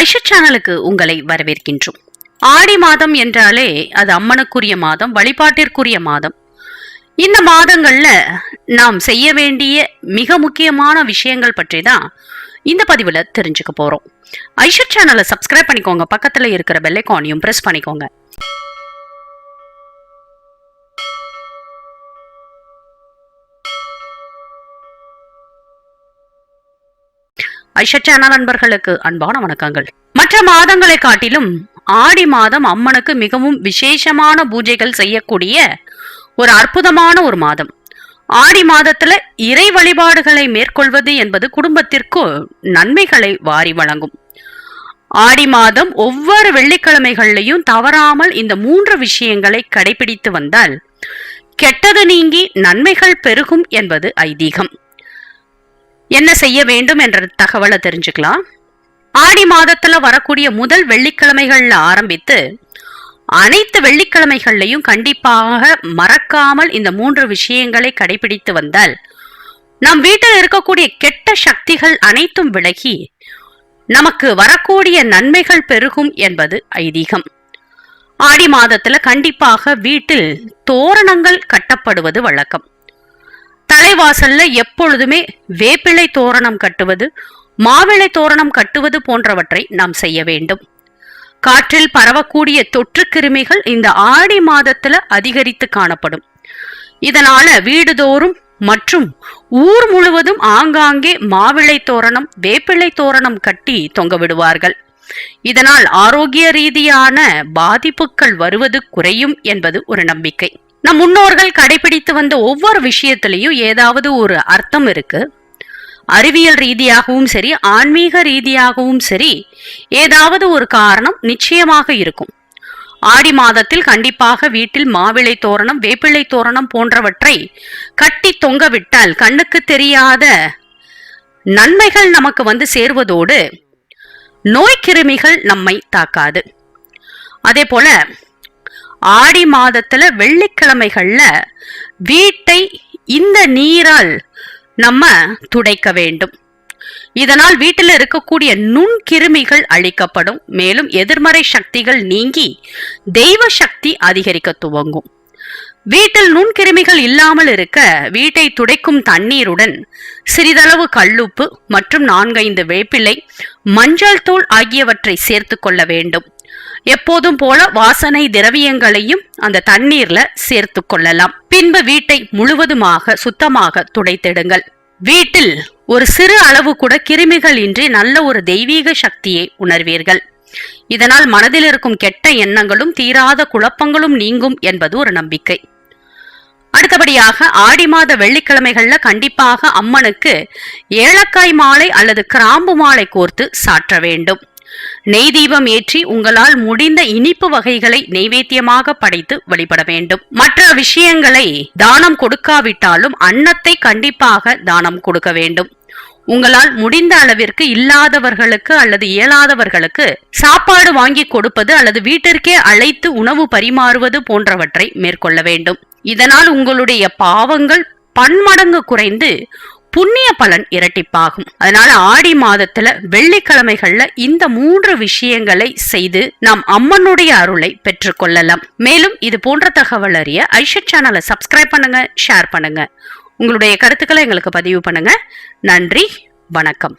ஐஷா சேனலுக்கு உங்களை வரவேற்கின்றோம். ஆடி மாதம் என்றாலே அது அம்மனுக்குரிய மாதம் வழிபாட்டிற்குரிய மாதம். இந்த மாதங்கள்ல நாம் செய்ய வேண்டிய மிக முக்கியமான விஷயங்கள் பற்றி தான் இந்த பதிவில் தெரிஞ்சுக்க போகிறோம் ஐஷா சேனலை சப்ஸ்கிரைப் பண்ணிக்கோங்க. பக்கத்தில் இருக்கிற பெல்லைக்கானையும் ப்ரெஸ் பண்ணிக்கோங்க. ஐஷா சேனல் அன்பர்களுக்கு அன்பான வணக்கங்கள். மற்ற மாதங்களை காட்டிலும் ஆடி மாதம் அம்மனுக்கு மிகவும் விசேஷமான பூஜைகள் செய்யக்கூடிய ஒரு அற்புதமான ஒரு மாதம். ஆடி மாதத்துல இறை வழிபாடுகளை மேற்கொள்வது என்பது குடும்பத்திற்கு நன்மைகளை வாரி வழங்கும். ஆடி மாதம் ஒவ்வொரு வெள்ளிக்கிழமைகள்லையும் தவறாமல் இந்த மூன்று விஷயங்களை கடைபிடித்து வந்தால் கெட்டது நீங்கி நன்மைகள் பெருகும் என்பது ஐதீகம். என்ன செய்ய வேண்டும் என்ற தகவலை தெரிஞ்சுக்கலாம். ஆடி மாதத்துல வரக்கூடிய முதல் வெள்ளிக்கிழமைகள்ல ஆரம்பித்து அனைத்து வெள்ளிக்கிழமைகள்லையும் கண்டிப்பாக மறக்காமல் இந்த மூன்று விஷயங்களை கடைபிடித்து வந்தால் நம் வீட்டில் இருக்கக்கூடிய கெட்ட சக்திகள் அனைத்தும் விலகி நமக்கு வரக்கூடிய நன்மைகள் பெருகும் என்பது ஐதீகம். ஆடி மாதத்துல கண்டிப்பாக வீட்டில் தோரணங்கள் கட்டப்படுவது வழக்கம். தலைவாசல்ல எப்பொழுதுமே வேப்பிலை தோரணம் கட்டுவது மாவிளை தோரணம் கட்டுவது போன்றவற்றை நாம் செய்ய வேண்டும். காற்றில் பரவக்கூடிய தொற்று கிருமிகள் இந்த ஆடி மாதத்துல அதிகரித்து காணப்படும். இதனால வீடுதோறும் மற்றும் ஊர் முழுவதும் ஆங்காங்கே மாவிளை தோரணம் வேப்பிலை தோரணம் கட்டி தொங்க விடுவார்கள். இதனால் ஆரோக்கிய ரீதியான பாதிப்புகள் வருவது குறையும் என்பது ஒரு நம்பிக்கை. நம் முன்னோர்கள் கடைபிடித்து வந்த ஒவ்வொரு விஷயத்திலையும் ஏதாவது ஒரு அர்த்தம் இருக்கு. அறிவியல் ரீதியாகவும் சரி ஆன்மீக ரீதியாகவும் சரி ஏதாவது ஒரு காரணம் நிச்சயமாக இருக்கும். ஆடி மாதத்தில் கண்டிப்பாக வீட்டில் மாவிளை தோரணம் வேப்பிலை தோரணம் போன்றவற்றை கட்டி தொங்க விட்டால் கண்ணுக்கு தெரியாத நன்மைகள் நமக்கு வந்து சேர்வதோடு நோய்க்கிருமிகள் நம்மை தாக்காது. அதே போல ஆடி மாதத்துல வெள்ளிக்கிழமைகள்ல வீட்டை இந்த நீரால் நம்ம துடைக்க வேண்டும். இதனால் வீட்டில் இருக்கக்கூடிய நுண் கிருமிகள் அழிக்கப்படும். மேலும் எதிர்மறை சக்திகள் நீங்கி தெய்வ சக்தி அதிகரிக்க துவங்கும். வீட்டில் நுண்கிருமிகள் இல்லாமல் இருக்க வீட்டை துடைக்கும் தண்ணீருடன் சிறிதளவு கல்லுப்பு மற்றும் நான்கைந்து வேப்பிலை மஞ்சள் தூள் ஆகியவற்றை சேர்த்து கொள்ள வேண்டும். எப்போதும் போல வாசனை திரவியங்களையும் அந்த தண்ணீர்ல சேர்த்து கொள்ளலாம். பின்பு வீட்டை முழுவதுமாக சுத்தமாக துடைத்திடுங்கள். வீட்டில் ஒரு சிறு அளவு கூட கிருமிகள் இன்றி நல்ல ஒரு தெய்வீக சக்தியை உணர்வீர்கள். இதனால் மனதில் இருக்கும் கெட்ட எண்ணங்களும் தீராத குழப்பங்களும் நீங்கும் என்பது ஒரு நம்பிக்கை. அடுத்தபடியாக ஆடி மாத வெள்ளிக்கிழமைகள்ல கண்டிப்பாக அம்மனுக்கு ஏலக்காய் மாலை அல்லது கிராம்பு மாலை கோர்த்து சாற்ற வேண்டும். நெய் தீபம் ஏற்றி உங்களால் முடிந்த இனிப்பு வகைகளை நெய்வேத்தியமாக படைத்து வழிபட வேண்டும். மற்ற விஷயங்களை தானம் கொடுக்காவிட்டாலும் அன்னத்தை கண்டிப்பாக தானம் கொடுக்க வேண்டும். உங்களால் முடிந்த அளவிற்கு இல்லாதவர்களுக்கு அல்லது இயலாதவர்களுக்கு சாப்பாடு வாங்கி கொடுப்பது அல்லது வீட்டிற்கே அழைத்து உணவு பரிமாறுவது போன்றவற்றை மேற்கொள்ள வேண்டும். இதனால் உங்களுடைய பாவங்கள் பன்மடங்கு குறைந்து புண்ணிய பலன் இரட்டிப்பாகும். அதனால ஆடி மாதத்துல வெள்ளிக்கிழமைகள்ல இந்த மூன்று விஷயங்களை செய்து நாம் அம்மனுடைய அருளை பெற்றுக்கொள்ளலாம் மேலும் இது போன்ற தகவல் அறிய ஐஷத் சேனலை சப்ஸ்கிரைப் பண்ணுங்க ஷேர் பண்ணுங்க. உங்களுடைய கருத்துக்களை எங்களுக்கு பதிவு பண்ணுங்க. நன்றி வணக்கம்.